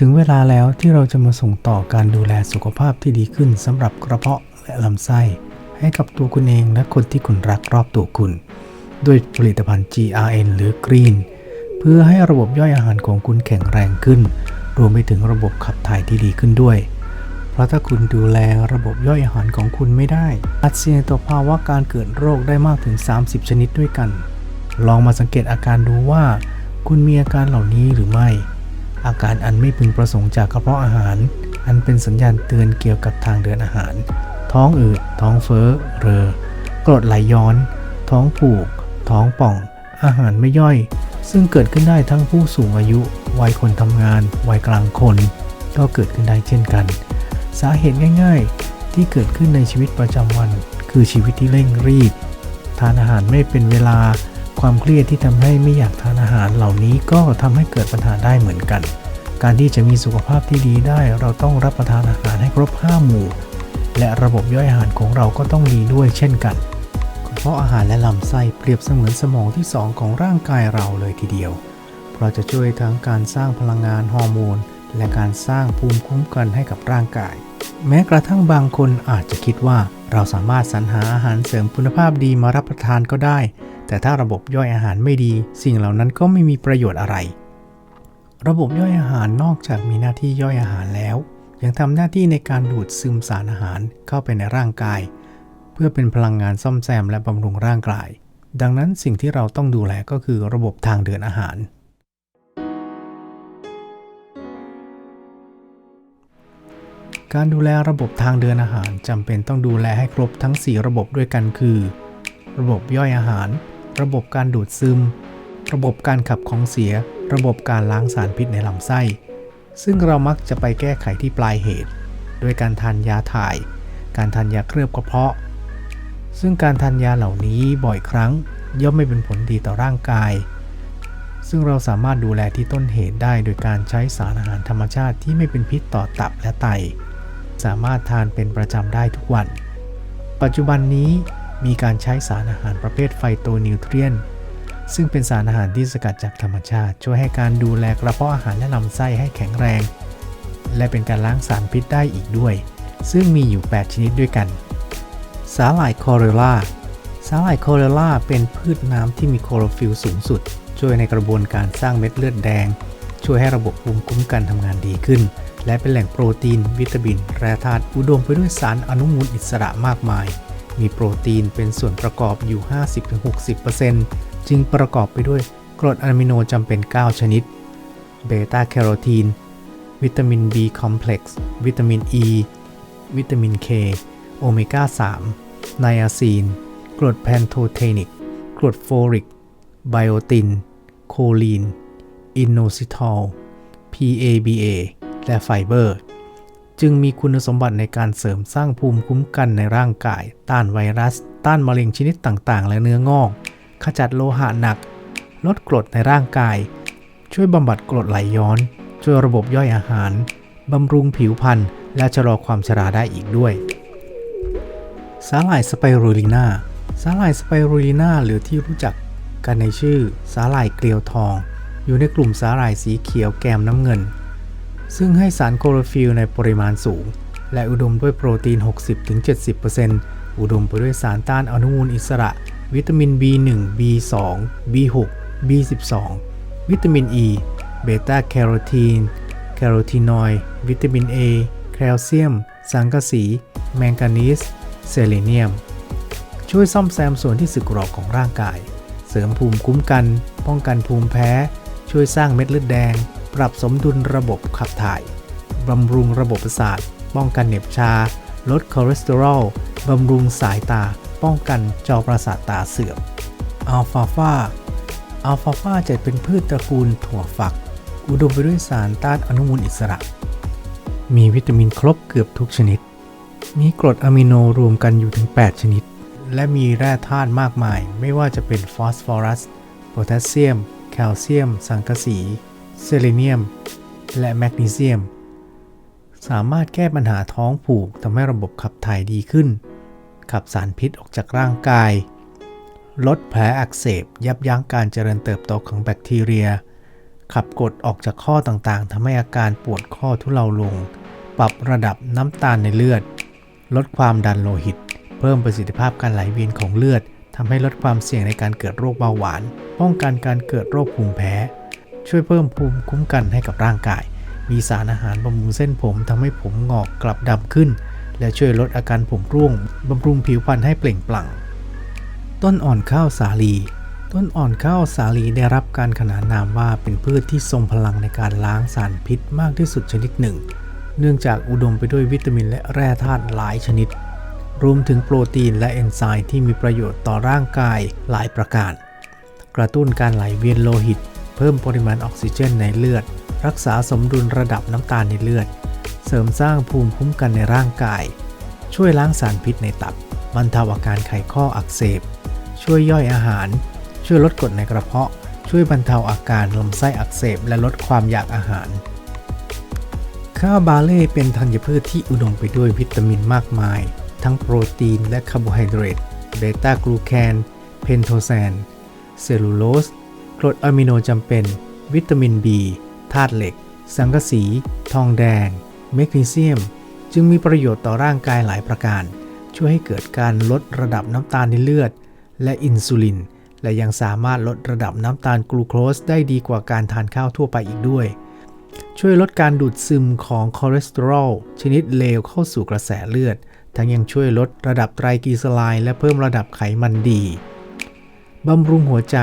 ถึงเวลาแล้วที่เราจะมาส่งต่อการดูแลสุขภาพที่ดีขึ้นสำหรับกระเพาะและลำไส้ ให้กับตัวคุณเองและคนที่คุณรักรอบตัวคุณ ด้วยผลิตภัณฑ์ GRN หรือ Green เพื่อให้ระบบย่อยอาหารของคุณแข็งแรงขึ้น รวมไปถึงระบบขับถ่ายที่ดีขึ้นด้วย เพราะถ้าคุณดูแลระบบย่อยอาหารของคุณไม่ได้อาจเสี่ยงต่อภาวะการเกิดโรคได้มากถึง 30 ชนิดด้วยกัน ลองมาสังเกตอาการดูว่า คุณมีอาการเหล่านี้หรือไม่ อาการอันไม่พึงประสงค์จากกระเพาะอาหาร อันเป็นสัญญาณเตือนเกี่ยวกับทางเดินอาหาร ท้องอืด ท้องเฟ้อ เรอกรดไหลย้อน ท้องผูก ท้องป่อง อาหารไม่ย่อย ซึ่งเกิดขึ้นได้ทั้งผู้สูงอายุ วัยคนทำงาน วัยกลางคน ก็เกิดขึ้นได้เช่นกัน สาเหตุง่าย ๆ ที่เกิดขึ้นในชีวิตประจำวัน คือชีวิตที่เร่งรีบ ทานอาหารไม่เป็นเวลา ความเครียดที่ทำให้ไม่อยากทานอาหารเหล่านี้ก็ทำให้เกิดปัญหาได้เหมือนกัน การที่จะมีสุขภาพที่ดีได้ เราต้องรับประทานอาหารให้ครบ5หมู่ และระบบย่อยอาหารของเราก็ต้องดีด้วยเช่นกันเพราะอาหารและลำไส้เปรียบเสมือนสมองที่2ของร่างกายเราเลยทีเดียว เพราะจะช่วยทั้งการสร้างพลังงานฮอร์โมน และการสร้างภูมิคุ้มกันให้กับร่างกาย แม้กระทั่งบางคนอาจจะคิดว่า เราสามารถสรรหาอาหารเสริมคุณภาพดีมารับประทานก็ได้ แต่ถ้าระบบย่อยอาหารไม่ดี สิ่งเหล่านั้นก็ไม่มีประโยชน์อะไร ระบบย่อยอาหารนอกจากมีหน้าที่ย่อยอาหารแล้ว ยังทำหน้าที่ในการดูดซึมสารอาหารเข้าไปในร่างกาย เพื่อเป็นพลังงานซ่อมแซมและบำรุงร่างกาย ดังนั้นสิ่งที่เราต้องดูแลก็คือระบบทางเดินอาหาร การดูแลระบบทางเดินอาหารจำเป็นต้องดูแลให้ครบทั้ง 4 ระบบด้วยกันคือระบบย่อยอาหาร ระบบการดูดซึม ระบบการขับของเสีย ระบบการล้างสารพิษในลำไส้ ซึ่งเรามักจะไปแก้ไขที่ปลายเหตุ โดยการทานยาถ่าย การทานยาเคลือบกระเพาะ ซึ่งการทานยาเหล่านี้บ่อยครั้งย่อมไม่เป็นผลดีต่อร่างกาย ซึ่งเราสามารถดูแลที่ต้นเหตุได้โดยการใช้สารอาหารธรรมชาติที่ไม่เป็นพิษต่อตับและไต สามารถทานเป็นประจำได้ทุกวัน ปัจจุบันนี้ มีการใช้สารอาหารประเภทไฟโตนิวเทรียน ซึ่งเป็นสารอาหารที่สกัดจากธรรมชาติ ช่วยให้การดูแลกระเพาะอาหารและลำไส้ให้แข็งแรง และเป็นการล้างสารพิษได้อีกด้วย ซึ่งมีอยู่ 8 ชนิดด้วยกัน สาหร่ายคอเรล่าสาหร่ายคอเรล่าเป็นพืชน้ำที่มีโคลอฟิลสูงสุด ช่วยในกระบวนการสร้างเม็ดเลือดแดง ช่วยให้ระบบภูมิคุ้มกันทำงานดีขึ้น และเป็นแหล่งโปรตีน วิตามิน แร่ธาตุอุดมไปด้วยสารอนุมูลอิสระมากมาย มีโปรตีนเป็นส่วนประกอบอยู่ 50-60%จึงประกอบไปด้วยกรดอะมิโนจำเป็น 9 ชนิด เบต้าแคโรทีน วิตามิน B คอมเพล็กซ์ วิตามิน E วิตามิน K โอเมก้า 3 ไนอาซีน กรดแพนโทเทนิก กรดโฟริก ไบโอติน โคลีน อินโนซิทอล PABA และไฟเบอร์ จึงมีคุณสมบัติในการเสริมสร้างภูมิคุ้มกันในร่างกาย ต้านไวรัส ต้านมะเร็งชนิดต่างๆ และเนื้องอก ขจัดโลหะหนัก ลดกรดในร่างกาย ช่วยบำบัดกรดไหลย้อน ช่วยระบบย่อยอาหาร บำรุงผิวพรรณ และชะลอความชราได้อีกด้วย สาหร่ายสไปรูลิน่า สาหร่ายสไปรูลิน่าหรือที่รู้จักกันในชื่อ สาหร่ายเกลียวทอง อยู่ในกลุ่มสาหร่ายสีเขียวแกมน้ำเงิน ซึ่งให้สารโคลอโรฟิลในปริมาณสูง และอุดมด้วยโปรตีน 60-70%อุดมไปด้วยสารต้านอนุมูลอิสระ วิตามิน B1 B2 B6 B12 วิตามิน E เบต้าแคโรทีน แคโรทีนอยด์วิตามิน A แคลเซียม สังกะสี แมงกานีสเซเลเนียม ช่วยซ่อมแซมส่วนที่สึกหรอของร่างกาย เสริมภูมิคุ้มกัน ป้องกันภูมิแพ้ ช่วยสร้างเม็ดเลือดแดง ปรับสมดุลระบบขับถ่าย บำรุงระบบประสาท ป้องกันเหน็บชา ลดคอเลสเตอรอล บำรุงสายตา ป้องกันจอประสาทตาเสื่อม อัลฟาฟาอัลฟาฟาจะเป็นพืชตระกูลถั่วฝัก อุดมไปด้วยสารต้านอนุมูลอิสระ มีวิตามินครบเกือบทุกชนิด มีกรดอะมิโนรวมกันอยู่ถึง 8 ชนิด และมีแร่ธาตุมากมาย ไม่ว่าจะเป็นฟอสฟอรัส โพแทสเซียม แคลเซียม สังกะสี เซเลเนียม และแมกนีเซียม สามารถแก้ปัญหาท้องผูกทำให้ระบบขับถ่ายดีขึ้น ขับสารพิษออกจากร่างกาย ลดแผลอักเสบยับยั้งการเจริญเติบโตของแบคทีเรีย ขับกดออกจากข้อต่างๆทำให้อาการปวดข้อทุเลาลง ปรับระดับน้ำตาลในเลือด ลดความดันโลหิต เพิ่มประสิทธิภาพการไหลเวียนของเลือดทำให้ลดความเสี่ยงในการเกิดโรคเบาหวาน ป้องกันการเกิดโรคภูมิแพ้ ช่วยเพิ่มภูมิคุ้มกันให้กับร่างกาย มีสารอาหารบำรุงเส้นผมทำให้ผมงอกกลับดำขึ้น และช่วยลดอาการผมร่วงบำรุงผิวพรรณให้เปล่งปลั่ง ต้นอ่อนข้าวสาลี ต้นอ่อนข้าวสาลีได้รับการขนานนามว่าเป็นพืชที่ทรงพลังในการล้างสารพิษมากที่สุดชนิดหนึ่ง เนื่องจากอุดมไปด้วยวิตามินและแร่ธาตุหลายชนิด รวมถึงโปรตีนและเอนไซม์ที่มีประโยชน์ต่อร่างกายหลายประการ กระตุ้นการไหลเวียนโลหิต เพิ่มปริมาณออกซิเจนในเลือด รักษาสมดุลระดับน้ำตาลในเลือด เสริมสร้างภูมิคุ้มกันในร่างกาย ช่วยล้างสารพิษในตับบรรเทาอาการไขข้ออักเสบ ช่วยย่อยอาหาร ช่วยลดกรดในกระเพาะ ช่วยบรรเทาอาการลำไส้อักเสบ และลดความอยากอาหาร ข้าวบาเล่เป็นธัญพืชที่อุดมไปด้วยวิตามินมากมาย ทั้งโปรตีนและคาร์โบไฮเดรต เบต้ากลูแคน เพนโทแซน เซลลูโลส กรดอะมิโนจำเป็น วิตามิน B ธาตุเหล็ก สังกะสี ทองแดง แมกนีเซียม จึงมีประโยชน์ต่อร่างกายหลายประการ ช่วยให้เกิดการลดระดับน้ำตาลในเลือด และอินซูลิน และยังสามารถลดระดับน้ำตาลกลูโคสได้ดีกว่าการทานข้าวทั่วไปอีกด้วย ช่วยลดการดูดซึมของคอเลสเตอรอลชนิดเลวเข้าสู่กระแสเลือด ทั้งยังช่วยลดระดับไตรกลีเซอไรด์และเพิ่มระดับไขมันดีบำรุงหัวใจ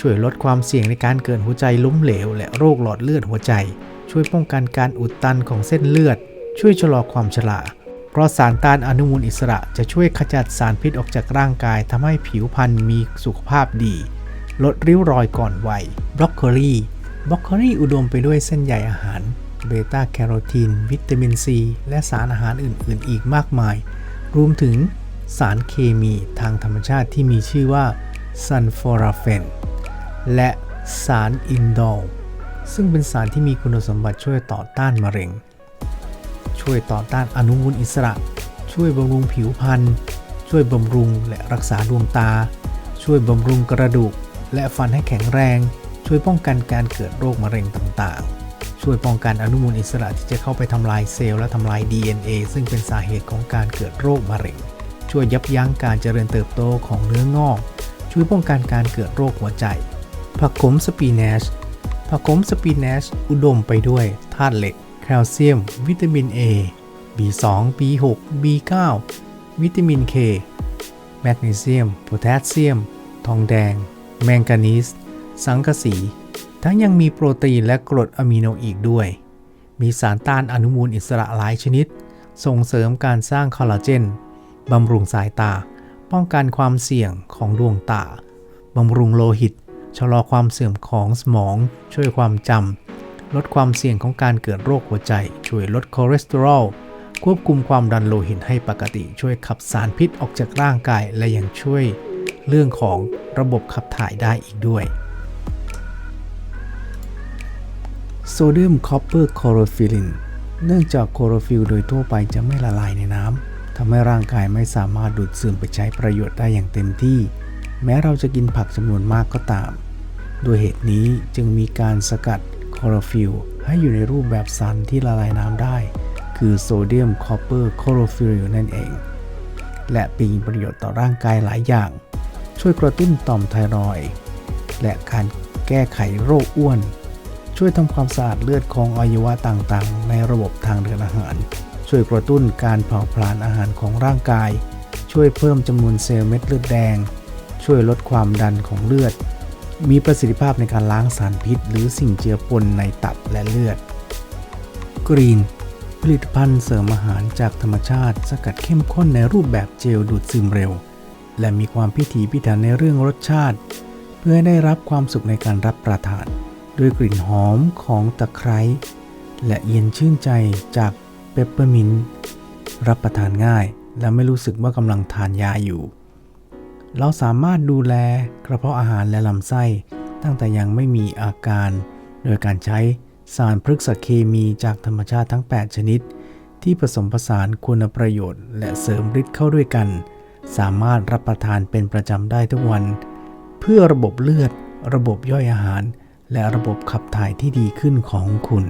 ช่วยลดความเสี่ยงในการเกิดหัวใจล้มเหลว และโรคหลอดเลือดหัวใจ ช่วยป้องกันการอุดตันของเส้นเลือด ช่วยชะลอความชราเพราะสารต้านอนุมูลอิสระจะช่วยขจัดสารพิษออกจากร่างกายทำให้ผิวพรรณมีสุขภาพดี ลดริ้วรอยก่อนวัยบรอกโคลีบรอกโคลีอุดมไปด้วยเส้นใยอาหารเบต้าแคโรทีน วิตามินซี และสารอาหารอื่น ๆ อีกมากมาย รวมถึงสารเคมีทางธรรมชาติที่มีชื่อว่าซันฟอราเฟน และสารอินดอลซึ่งเป็นสารที่มีคุณสมบัติช่วยต่อต้านมะเร็ง ช่วยต่อต้านอนุมูลอิสระ ช่วยบำรุงผิวพรรณ ช่วยบำรุงและรักษาดวงตา ช่วยบำรุงกระดูก และฟันให้แข็งแรง ช่วยป้องกันการเกิดโรคมะเร็งต่างๆ ช่วยป้องกันอนุมูลอิสระที่จะเข้าไปทำลายเซลล์และทำลาย DNA ซึ่งเป็นสาเหตุของการเกิดโรคมะเร็ง ช่วยยับยั้งการเจริญเติบโตของเนื้องอก ช่วยป้องกันการเกิดโรคหัวใจ ผักขมสปีแนชผักขมสปีแนชอุดมไปด้วยธาตุเหล็ก แคลเซียม วิตามิน A B2 B6 B9 วิตามิน K แมกนีเซียม โพแทสเซียม ทองแดง แมงกานีส สังกะสี ทั้งยังมีโปรตีนและกรดอะมิโนอีกด้วย มีสารต้านอนุมูลอิสระหลายชนิด ส่งเสริมการสร้างคอลลาเจน บำรุงสายตา ป้องกันความเสี่ยงของดวงตา บำรุงโลหิต ชะลอความเสื่อมของสมอง ช่วยความจำ ลดความเสี่ยงของการเกิดโรคหัวใจ ช่วยลดคอเลสเตอรอล ควบคุมความดันโลหิตให้ปกติ ช่วยขับสารพิษออกจากร่างกาย และยังช่วยเรื่องของระบบขับถ่ายได้อีกด้วยโซเดียมคอปเปอร์คลอโรฟิลินเนื่องจากคลอโรฟิลโดยทั่วไปจะไม่ละลายในน้ำทำให้ร่างกายไม่สามารถดูดซึมไปใช้ประโยชน์ได้อย่างเต็มที่ แม้เราจะกินผักจำนวนมากก็ตาม โดยเหตุนี้จึงมีการสกัดคลอโรฟิลให้อยู่ในรูปแบบสารที่ละลายน้ำได้ คือโซเดียมคอปเปอร์คลอโรฟิลนั่นเอง และมีประโยชน์ต่อร่างกายหลายอย่าง ช่วยกระตุ้นต่อมไทรอยและการแก้ไขโรคอ้วน ช่วยทำความสะอาดเลือดของอวัยวะต่างๆ ในระบบทางเดินอาหาร ช่วยกระตุ้นการเผาผลาญอาหารของร่างกาย ช่วยเพิ่มจำนวนเซลล์เม็ดเลือดแดง ช่วยลดความดันของเลือด มีประสิทธิภาพในการล้างสารพิษ หรือสิ่งเจือปนในตับและเลือด กรีน ผลิตภัณฑ์เสริมอาหารจากธรรมชาติ สกัดเข้มข้นในรูปแบบเจลดูดซึมเร็ว และมีความพิถีพิถันในเรื่องรสชาติ เพื่อให้ได้รับความสุขในการรับประทาน ด้วยกลิ่นหอมของตะไคร้และเย็นชื่นใจจากเปปเปอร์มินต์รับประทานง่าย และไม่รู้สึกว่ากำลังทานยาอยู่ เราสามารถดูแลกระเพาะอาหารและลำไส้ ตั้งแต่ยังไม่มีอาการ โดยการใช้สารพฤกษเคมีจากธรรมชาติทั้ง 8 ชนิด ที่ผสมผสานคุณประโยชน์ และเสริมฤทธิ์เข้าด้วยกัน สามารถรับประทานเป็นประจำได้ทุกวัน เพื่อระบบเลือด ระบบย่อยอาหาร และระบบขับถ่ายที่ดีขึ้นของคุณ